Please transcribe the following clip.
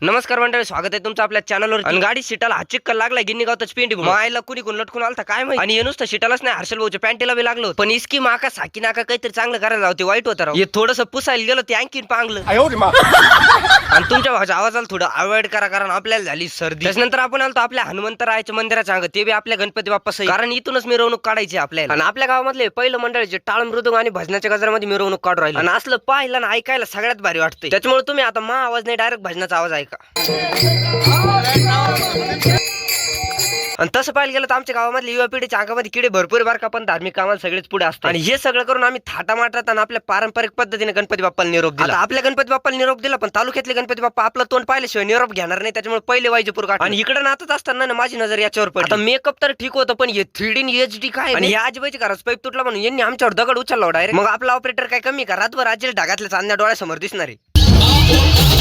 नमस्कार मंडळी स्वागत आहे तुमचं आपल्या चॅनलवर आणि गाडी शिटाला हा चिक्क लागला गिन्नी गावतच पिंडी मायला कुणी कोण लटकून आलता काय माहिती? आणि नुसतं शिटालाच नाही हर्षल भाऊच्या पॅन्टीला बी लागलो पण इसकी माका साकी नाका काहीतरी चांगलं करायला लावते वाईट होत हे थोडस पुसायला गेलो ते आणखीन पांगलं. आणि तुमच्या भावाच्या आवाजाला थोडं अवॉइड करा कारण आपल्याला झाली सर्दी. त्याच्यानंतर आपण आलो आपल्या हनुमंतरायाच्या मंदिराच्या अंग ते बी आपल्या गणपती बाप्पा सहित. कारण इथूनच मिरवणूक काढायची आपल्याला. आणि आपल्या गावामधले पहिलं मंडळ जे टाळ मृदुंग आणि भजनाच्या गजरामध्ये मिरवणूक काढू राहिली. आणि असलं पाहिलं आणि ऐकायला सगळ्यात भारी वाटतं त्याच्यामुळे तुम्ही आता मा आवाज नाही डायरेक्ट भजनाचा आवाज ऐका. आणि तसं पाहायला गेलं तर आमच्या गावामधल्या युवा पिढीच्या अंगामध्ये किडे भरपूर बार का पण धार्मिक कामाला सगळेच पुढे असतात. आणि हे सगळं करून आम्ही थाटा माटात आणि आपल्या पारंपरिक पद्धतीने गणपती बाप्पाला निरोप दिला. आपल्या गणपती बाप्पाला निरोप दिला पण तालुक्यातले गणपती बाप्पा आपलं तोंड पाहिल्याशिवाय निरोप घेणार नाही त्याच्यामुळे पहिले वायजपूर गाठ आणि इकडे नातच असताना ना माझी नजर याच्यावर पडली. आता मेकअप तर ठीक होतं पण हे थ्री डी एच डी काय आणि या आजीबाईची घराच पाईप तुटला म्हणून यांनी आमच्यावर दगड उचलला डायरेक्ट मग आपला ऑपरेटर काय कमी का? रातभर आजीला ढगातल्या चांदण्या डोळ्यासमोर दिसणार. आहे